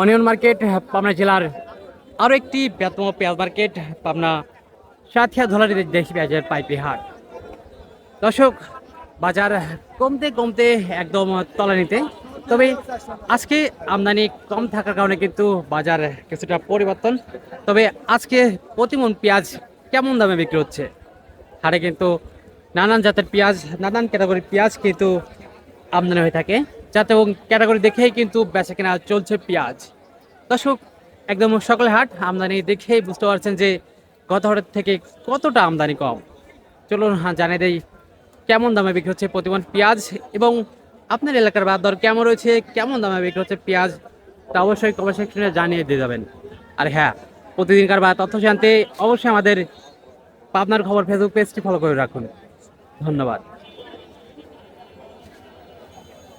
Onion market Pabna জেলার আরও একটি বৃহত্তম পেঁয়াজ মার্কেট পাবনা সাথিয়া ধলারি দেশি পেঁয়াজের পাইপি হাট। দর্শক, বাজার কমতে কমতে একদম তলানিতে। তবে আজকে আমদানি কম থাকার কারণে কিন্তু বাজার কিছুটা পরিবর্তন। তবে আজকে প্রতিমন পেঁয়াজ কেমন দামে বিক্রি হচ্ছে? হাটে কিন্তু নানান জাতের পেঁয়াজ, নানান ক্যাটাগরির পেঁয়াজ কিন্তু আমদানি হয়ে থাকে। যাতে এবং ক্যাটাগরি দেখেই কিন্তু বেচা কেনা চলছে পেঁয়াজ। দর্শক, একদম সকল হাট, আমদানি দেখেই বুঝতে পারছেন যে গত হাটের থেকে কতটা আমদানি কম। চলুন হ্যাঁ জানিয়ে দেই কেমন দামে বিক্রি হচ্ছে প্রতিমন পেঁয়াজ এবং আপনার এলাকার বাদ দর কেমন রয়েছে, কেমন দামে বিক্রি হচ্ছে পেঁয়াজ, তা অবশ্যই কমেন্ট সেকশনে জানিয়ে দিয়ে যাবেন। আর হ্যাঁ প্রতিদিনকার বা তথ্য জানতে অবশ্যই আমাদের পাবনার খবর ফেসবুক পেজটি ফলো করে রাখুন। ধন্যবাদ।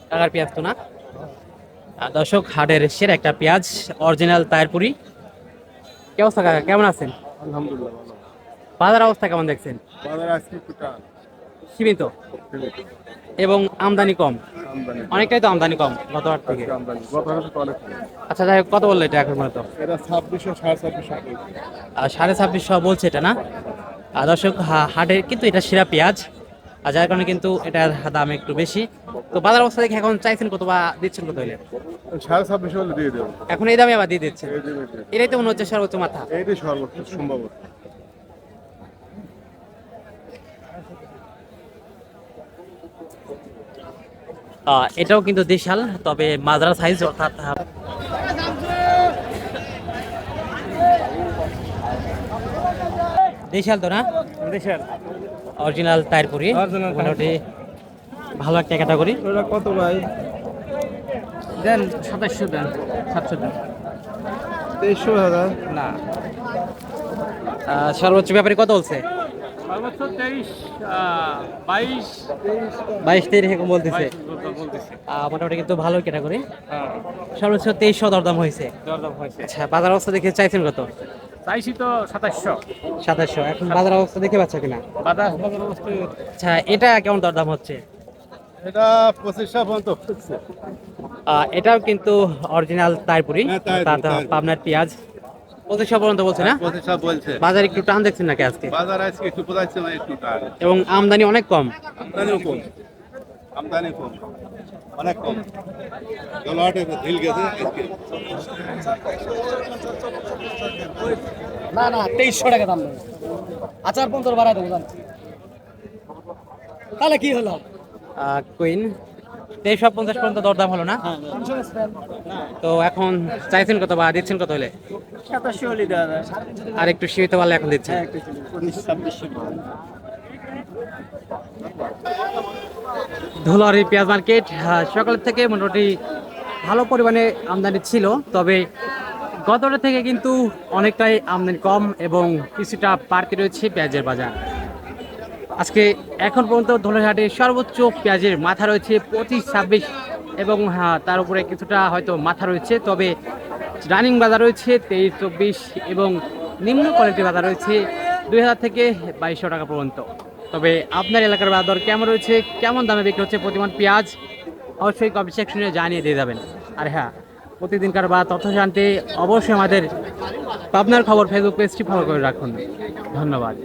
টাকার পেঁয়াজ তো না। দর্শক হাটের সেরা একটা পেঁয়াজ অরিজিনাল তায়েরপুরি কে অবস্থা কাকা? কেমন আছেন? আলহামদুলিল্লাহ বাজার অবস্থা কেমন দেখছেন? বাজার আজকে একটু টান। সীমিত এবং আমদানি কম। অনেকটাই তো আমদানি কম গত হাট থেকে। তো। আচ্ছা যাই হোক, কত বলল এটা এখন মূলত? এটা সাড়ে ছাব্বিশশো বলছে এটা না? আর দর্শক হা- হাটে কিন্তু এটা সেরা পেঁয়াজ। আর যার কারণে কিন্তু এটার দাম একটু বেশি। তো বাজার অবস্থা দেখে এখন চাইছেন কত বা দিচ্ছেন কত হইলে? সাড়ে ছাব্বিশশো হলে দিয়ে দেবো। এখন এই দামে আবার দিয়ে দিচ্ছেন? দিয়ে। এটাই তো মনে হচ্ছে সর্বোচ্চ মাথা। এইটাই সর্বোচ্চ সম্ভবত আহ, এটাও কিন্তু দেশাল তবে মাজরা সাইজ অর্থাৎ দেশাল তো না? দেশের অরিজিনাল টায়ারপুরি Original মোটামুটি ভালো একটা ক্যাটাগরি। ওটা কত ভাই? দেন সাতাশশো দেন সাতশো দেন। তেইশশো হাজার। না। সর্বোচ্চ ব্যাপারে কত বলছে? সর্বোচ্চ তেইশ বাইশ। বাইশ তেইশ এরকম বলতেছে। বলতেছে। মোটামুটি কিন্তু ভালো ক্যাটাগরি। হ্যাঁ। সর্বোচ্চ তেইশশো দরদাম হয়েছে। দরদাম হয়েছে। আচ্ছা বাজার অবস্থা দেখে চাইছেন কত? চাইছি তো সাতাশশো। সাতাশশো। এখন বাজার অবস্থা দেখে পাচ্ছ কিনা? বাতাস বাজার অবস্থা আচ্ছা এটা কেমন দরদাম হচ্ছে? এটা পঁচিশশো পর্যন্ত আহ, এটাও কিন্তু অরিজিনাল তারপুরি হ্যাঁ, তাইপুরি, তাইপুরি। পাবনার পেঁয়াজ। পঁচিশশো পর্যন্ত বলছে না? পঁচিশশো বলছে। বাজার একটু টান দেখছেন নাকি আজকে? বাজার আজকে একটু বোঝাচ্ছে না একটু টান। এবং আমদানি অনেক কম। আমদানিও কম। আমদানি কম অনেক কম। জলহাটে ঢিল গেছে আজকে না না তেইশশো টাকা দাম দেবে আচার পঞ্চাশ বাড়াই দেবো তাহলে কি হলো? কুইন তেইশশো পঞ্চাশ পর্যন্ত দরদাম হলো না? তো এখন চাইছেন কত বা দিচ্ছেন কত হলে? সাতাশশো হলে দেওয়া যায়। আর একটু সীমিত পারলে এখন দিচ্ছেন? ছাব্বিশশো ধুলারি পেঁয়াজ মার্কেট আহ, সকালের থেকে মোটামুটি ভালো পরিমাণে আমদানি ছিল তবে গতটা থেকে কিন্তু অনেকটাই আমদানি কম এবং কিছুটা বাড়তি রয়েছে পেঁয়াজের বাজার। আজকে এখন পর্যন্ত ধুলারহাটে সর্বোচ্চ পেঁয়াজের মাথা রয়েছে পঁচিশ ছাব্বিশ এবং হ্যাঁ, তার উপরে কিছুটা হয়তো মাথা রয়েছে তবে রানিং বাজার রয়েছে তেইশ চব্বিশ এবং নিম্ন কোয়ালিটির বাজার রয়েছে দুই হাজার থেকে বাইশশো টাকা পর্যন্ত। তবে আপনার এলাকার বাজার কেমন রয়েছে? কেমন দামে বিক্রি হচ্ছে প্রতিমান পেঁয়াজ? অবশ্যই কমেন্ট সেকশনে জানিয়ে দিয়ে যাবেন। আর হ্যাঁ প্রতিদিনকার বা তথ্য জানতে অবশ্যই আমাদের পাবনার খবর ফেসবুক পেজটি ফলো করে রাখুন। ধন্যবাদ।